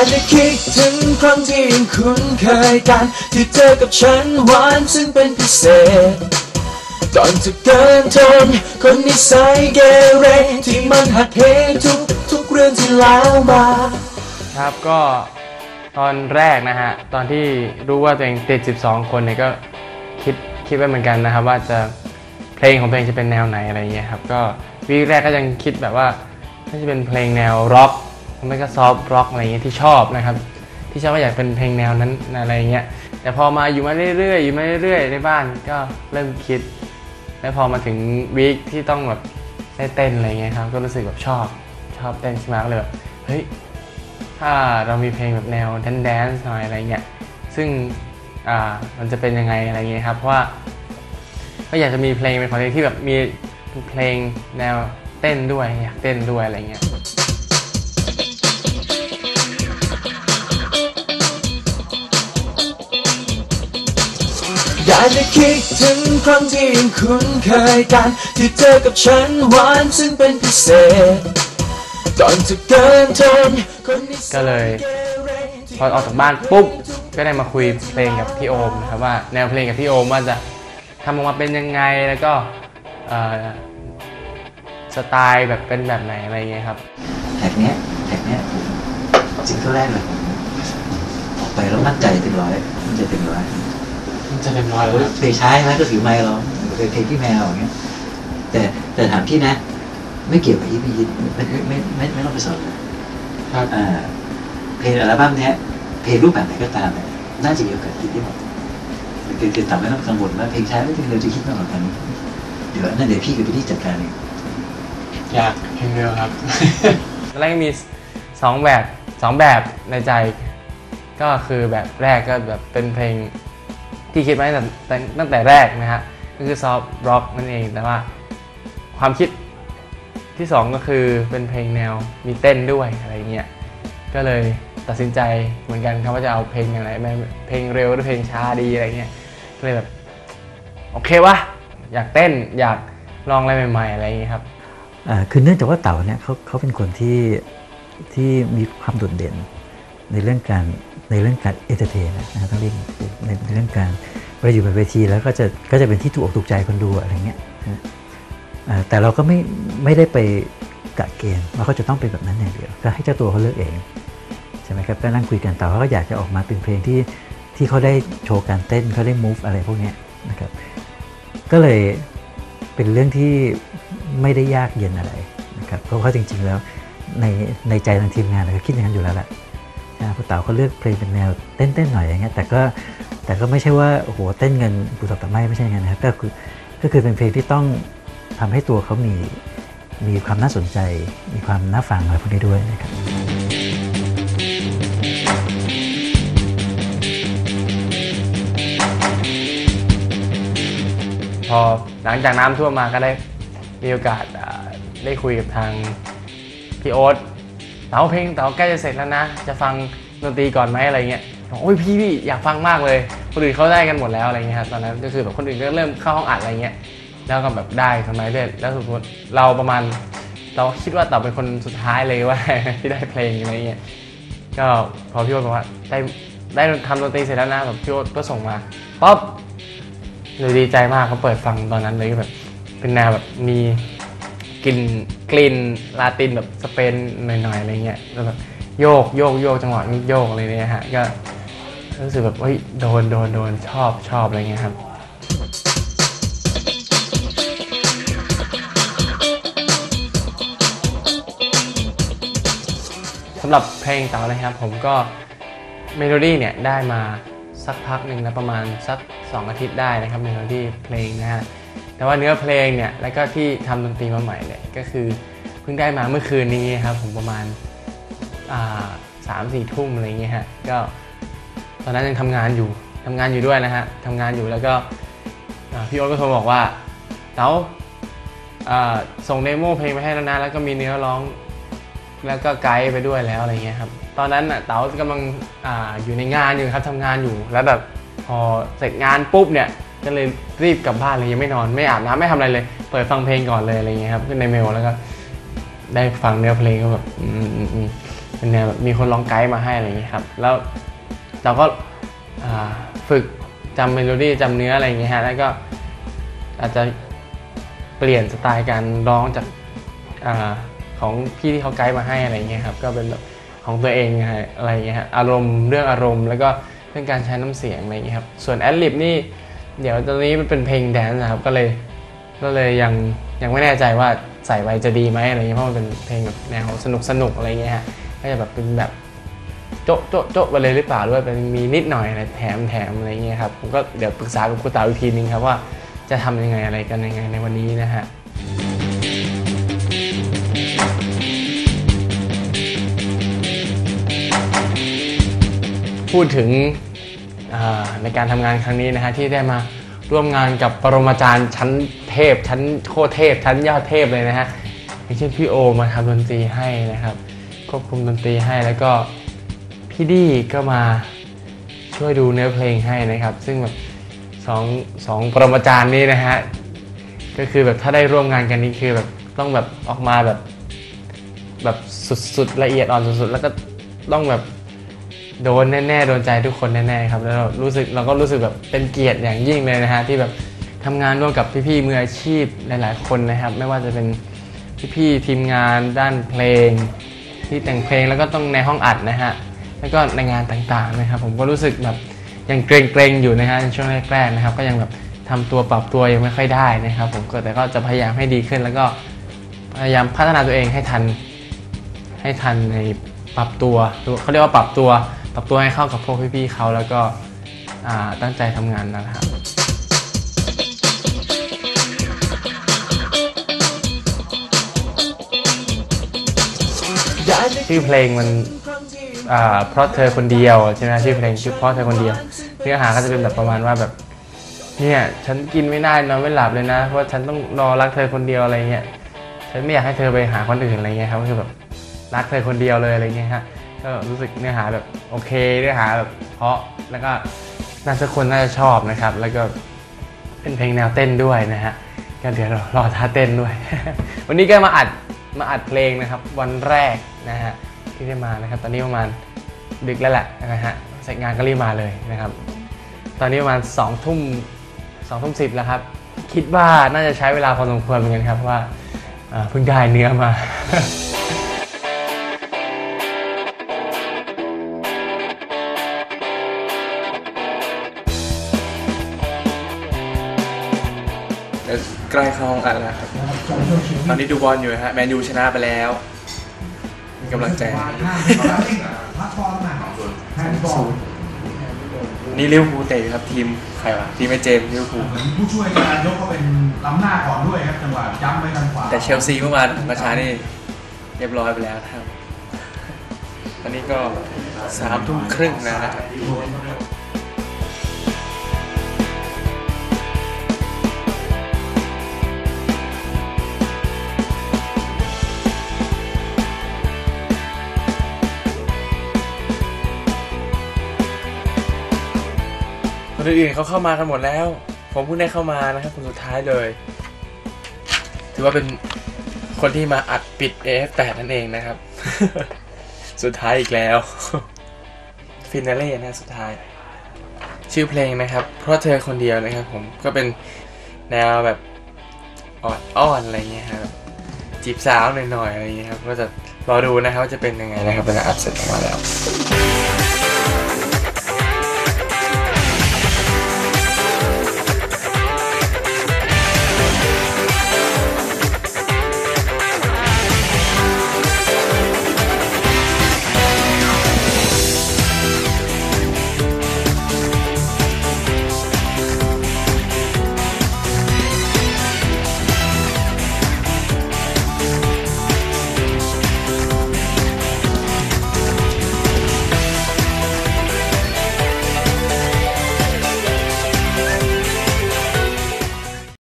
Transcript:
ากจะคิดถึงครั้งที่ยังคุ้นเคยกัน ที่เธอกับฉันหวานซึ่งเป็นพิเศษ ก่อนจะเกินทน คนนิสัยเกเรที่มันหักเหทุกทุกเรื่องที่แล้วมา ครับก็ตอนแรกนะฮะ ตอนที่รู้ว่าตัวเองติด 12 คนเนี่ยก็คิดคิดไว้เหมือนกันนะครับ ว่าจะเพลงของตัวเองจะเป็นแนวไหนอะไรเงี้ยครับ ก็วีคแรกก็ยังคิดแบบว่าน่าจะเป็นเพลงแนวร็อก ไม่ก็ซอฟต์ร็อกอะไรเงี้ยที่ชอบนะครับ ที่ชอบว่าอยากเป็นเพลงแนวนั้นอะไรเงี้ยแต่พอมาอยู่มาเรื่อยๆอยู่มาเรื่อยๆในบ้านก็เริ่มคิด แล้วพอมาถึงวีคที่ต้องแบบได้เต้นอะไรเงี้ยครับก็รู้สึกแบบชอบชอบเต้นใช่ไหมก็เลยแบบเฮ้ยถ้าเรามีเพลงแบบแนวแดนแดนซ์หน่อยอะไรเงี้ยซึ่งอ่ามันจะเป็นยังไงอะไรเงี้ยครับเพราะว่าก็อยากจะมีเพลงเป็นของตัวเองที่แบบมีเพลงแนวเต้นด้วยอยากเต้นด้วยอะไรเงี้ย อยากจะคิดถึงครั้งที่ยังคุ้นเคยกัน ที่เธอกับฉันหวานซึ่งเป็นพิเศษก่อนจะเกินทนคนนิสัก็เลยเกเรที่พอออกจากบ้านปุ๊บก็ได้มาคุยเพลงกับพี่โอมนะครับว่าแนวเพลงกับพี่โอมว่าจะทำออกมาเป็นยังไงแล้วก็เอ่อสไตล์แบบเป็นแบบไหนอะไรเงี้ยครับ แท็กเนี้ยแท็กเนี้ยผมซิงเกิลแรกเลยออกไปแล้วมั่นใจเต็มร้อยมั่นใจเต็มร้อยมัน จะเป็นรอยเลยเพลงช้าใช่ไหมก็ถือไมค์ร้องเป็นเพลงพี่แมวอย่างเงี้ย แต่แต่ถามพี่นะ ไม่เกี่ยวกับที่พี่ยินไม่ไม่ไม่ไม่ไม่ต้องไปสอนนะครับอ่าเพลงอัลบั้มเนี้ยเพลงรูปแบบไหนก็ตามเนี่ยน่าจะเกี่ยวกับฮิตที่หมดคือคือแต่ไม่ต้องกังวลว่าเพลงช้าไม่เพลงเร็วจะคิดมากกว่ากันเดี๋ยวนั่นเดี๋ยวพี่กับพี่จัดการเองอยากเพลงเร็วครับตอนแรกมีสองแบบสองแบบในใจ ก็คือแบบแรกก็แบบเป็นเพลง ที่คิดไว้ตั้งแต่ตั้งแต่แรกนะฮะก็คือซอฟต์ร็อกนั่นเองแต่ว่าความคิดที่สองก็คือเป็นเพลงแนวมีเต้นด้วยอะไรเงี้ยก็เลยตัดสินใจเหมือนกันครับว่าจะเอาเพลงอย่างไรเพลงเร็วหรือเพลงช้าดีอะไรเงี้ยก็เลยแบบโอเควะอยากเต้นอยากลองอะไรใหม่ ๆ อะไรอย่างเงี้ยครับอ่าคือเนื่องจากว่าเต่าเนี่ยเขาเขาเป็นคนที่ที่มีความโดดเด่นในเรื่องการ ในเรื่องการเอนเตอร์เทนนะต้องเรียกในเรื่องการเวลาอยู่บนเวทีแล้วก็จะก็จะเป็นที่ถูกอกถูกใจคนดูอะไรเงี้ยนะแต่เราก็ไม่ไม่ได้ไปกะเกณฑ์ว่าเขาจะต้องเป็นแบบนั้นอย่างเดียวก็ให้เจ้าตัวเขาเลือกเองใช่ไหมครับก็นั่งคุยกันเต่เขาก็อยากจะออกมาเป็นเพลงที่ที่เขาได้โชว์การเต้นเขาได้ move อะไรพวกนี้นะครับก็เลยเป็นเรื่องที่ไม่ได้ยากเย็นอะไรนะครับเพราะว่าจริงๆแล้วในในใจทางทีมงานเราก็คิดอย่างนั้นอยู่แล้วแหละ นะผู้เต๋าเขาเลือกเพลงเป็นแนวเต้นๆหน่อยอย่างเงี้ยแต่ก็แต่ก็ไม่ใช่ว่าโอ้โหเต้นเงินปูตอกตะไม้ไม่ใช่อย่างนั้นนะครับก็คือก็คือเป็นเพลงที่ต้องทำให้ตัวเขามีมีความน่าสนใจ มีความน่าฟังอะไรพวกนี้ด้วยนะครับพอหลังจากน้ำท่วมมาก็ได้มีโอกาสได้คุยกับทางพี่โอ๊ต เต๋าเพลงเต๋าใกล้จะเสร็จแล้วนะ จะฟังดนตรีก่อนไหมอะไรเงี้ยบอกโอ้ยพี่พี่อยากฟังมากเลยคนอื่นเขาได้กันหมดแล้วอะไรเงี้ยครับตอนนั้นก็คือแบบคนอื่นก็เริ่มเข้าห้องอัดอะไรเงี้ยแล้วก็แบบได้ทำไมเรื่อยแล้วสมมติเราประมาณเราคิดว่าเต๋าเป็นคนสุดท้ายเลยว่าที่ได้เพลงอะไรเงี้ยก็พอพี่โอ๊ตบอกว่าได้ได้ทำดนตรีเสร็จแล้วนะแบบพี่โอ๊ตก็ส่งมาป๊อปเลยดีใจมากเขาเปิดฟังตอนนั้นเลยก็แบบเป็นแนวแบบมี กลิ่นกลิ่นลาตินแบบสเปนหน่อยๆอะไรเงี้ยแล้วแบบโยกโยกโยกจังหวะโยกอะไรเนี่ยฮะก็รู้สึกแบบเฮ้ยโดนโดนโดนชอบชอบอะไรเงี้ยครับสำหรับเพลงเต๋าเลยครับ ผมก็เมโลดี้เนี่ยได้มาสักพักหนึ่งนะประมาณสัก 2 อาทิตย์ได้นะครับเมโลดี้เพลงนะฮะ แต่ว่าเนื้อเพลงเนี่ยแล้วก็ที่ทำดนตรีมาใหม่เนี่ยก็คือเพิ่งได้มาเมื่อคืนนี้ครับผมประมาณสามสี่ทุ่มอะไรเงี้ยฮะก็ตอนนั้นยังทำงานอยู่ทำงานอยู่ด้วยนะฮะทำงานอยู่แล้วก็พี่โอ๊ตก็โทรบอกว่าเต๋าอ่าส่งเดโมเพลงไปให้แล้วนะแล้วก็มีเนื้อร้องแล้วก็ไกด์ไปด้วยแล้วอะไรเงี้ยครับตอนนั้นน่ะเต๋ากำลังออยู่ในงานอยู่ครับทำงานอยู่แล้วแบบพอเสร็จงานปุ๊บเนี่ย ก็เลยรีบกลับบ้านเลยยังไม่นอนไม่อาบน้ำไม่ทำอะไรเลย เปิดฟังเพลงก่อนเลยอะไรเงี้ยครับขึ้นในเมลแล้วก็ได้ฟังเนื้อเพลงก็แบบอืมอืมอืมเป็นแนวแบบมีคนร้องไกด์มาให้อะไรเงี้ยครับ แล้วเราก็ฝึกจำเมโลดี้จำเนื้ออะไรเงี้ยฮะแล้วก็อาจจะเปลี่ยนสไตล์การร้องจากอาของพี่ที่เขาไกด์มาให้อะไรเงี้ยครับก็เป็นแบบของตัวเองอะไรเงี้ยฮะอารมณ์เรื่องอารมณ์ แล้วก็เรื่องการใช้น้ำเสียงอะไรเงี้ยครับส่วนแอดลิบนี่ เดี๋ยวตอนนี้มันเป็นเพลงแดนซ์นะครับ ก็เลยก็เลยยังยังไม่แน่ใจว่าใส่ไปจะดีไหมอะไรเงี้ยเพราะมันเป็นเพลงแบบแนวสนุกสนุกอะไรเงี้ยฮะก็จะแบบเป็นแบบโจ๊ะโจ๊ะโจ๊ะไปเลยหรือเปล่าหรือว่าเป็นมีนิดหน่อยอะไรแถมแถมอะไรเงี้ยครับผมก็เดี๋ยวปรึกษากับครูตาอีกทีนึงครับว่าจะทำยังไงอะไรกันยังไงในวันนี้นะฮะพูดถึง ในการทำงานครั้งนี้นะฮะที่ได้มาร่วมงานกับปรมาจารย์ชั้นเทพ ชั้นโคเทพ ชั้นยอดเทพเลยนะฮะอย่างเช่นพี่โอมาทำดนตรีให้นะครับ ควบคุมดนตรีให้แล้วก็พี่ดี้ก็มาช่วยดูเนื้อเพลงให้นะครับ ซึ่งแบบสองสองปรมาจารย์นี้นะฮะก็คือแบบถ้าได้ร่วมงานกันนี้คือแบบต้องแบบออกมาแบบแบบสุดๆละเอียดอ่อนสุดๆ แล้วก็ต้องแบบ โดนแน่ๆโดนใจทุกคนแน่ๆครับแล้วเรารู้สึกเราก็รู้สึกแบบเป็นเกียรติอย่างยิ่งเลยนะฮะที่แบบทำงานร่วมกับพี่ๆมืออาชีพหลาย ๆ คนนะครับ ไม่ว่าจะเป็นพี่ๆทีมงานด้านเพลง ที่แต่งเพลงแล้วก็ต้องในห้องอัดนะฮะแล้วก็ในงานต่างๆนะครับ ผมก็รู้สึกแบบยังเกรงๆอยู่นะฮะในช่วงแรกๆนะครับ ก็ยังแบบทำตัวปรับตัวยังไม่ค่อยได้นะครับ ผมก็แต่ก็จะพยายามให้ดีขึ้น แล้วก็พยายามพัฒนาตัวเองให้ทันให้ทันในปรับตัวเขาเรียกว่าปรับตัว ปรับตัวให้เข้ากับพวกพี่ๆเขาแล้วก็ตั้งใจทำงานนะครับชื่อเพลงมันเพราะเธอคนเดียวใช่ไหมชื่อเพลงชื่อเพราะเธอคนเดียวเนื้อหาก็จะเป็นแบบประมาณว่าแบบเนี่ยฉันกินไม่ได้นอนไม่หลับเลยนะเพราะฉันต้องรอรักเธอคนเดียวอะไรเงี้ยฉันไม่อยากให้เธอไปหาคนอื่นอะไรเงี้ยครับก็คือแบบรักเธอคนเดียวเลยอะไรเงี้ยฮะ ก็รู้สึกเนื้อหาแบบโอเคเนื้อหาแบบเพราะแล้วก็น่าจะคนน่าจะชอบนะครับ แล้วก็เป็นเพลงแนวเต้นด้วยนะฮะก็เดี๋ยวรอรอท่าเต้นด้วย วันนี้ก็มาอัดมาอัดเพลงนะครับ วันแรกนะฮะที่ได้มานะครับ ตอนนี้ประมาณดึกแล้วแหละนะฮะเสร็จงานก็รีบมาเลยนะครับ ตอนนี้ประมาณ2องทุ่มสองทุ่มสิบแล้วครับ คิดว่าน่าจะใช้เวลาพอสมควรเหมือนกันครับว่าเพิ่งได้เนื้อมา ใกล้เข้าห้องอัดแล้วครับ ตอนนี้ดูบอลอยู่นะฮะ แมนยูชนะไปแล้ว มีกำลังใจให้นี่ลิเวอร์พูลเตะอยู่ครับทีม ใครวะ ทีมไอเจมส์ลิเวอร์พูลเหมือนผู้ช่วยนายกก็เป็นล้ำหน้าก่อนด้วยครับจังหวะย้ำไปทางขวาแต่เชลซีเมื่อวานมาช้านี่เรียบร้อยไปแล้วครับตอนนี้ก็สามทุ่มครึ่งแล้วนะครับ คนอื่นเขาเข้ามากันหมดแล้ว ผมเพิ่งได้เข้ามานะครับคนสุดท้ายเลย ถือว่าเป็นคนที่มาอัดปิด AF8 นั่นเองนะครับ สุดท้ายอีกแล้วฟินาเล่นะสุดท้าย ชื่อเพลงนะครับ เพราะเธอคนเดียวนะครับผมก็เป็นแนวแบบออดอ้อนอะไรเงี้ยครับจีบสาวหน่อยๆอะไรเงี้ยครับก็จะรอดูนะครับว่าจะเป็นยังไงนะครับเวลาอัดเสร็จออกมาแล้ว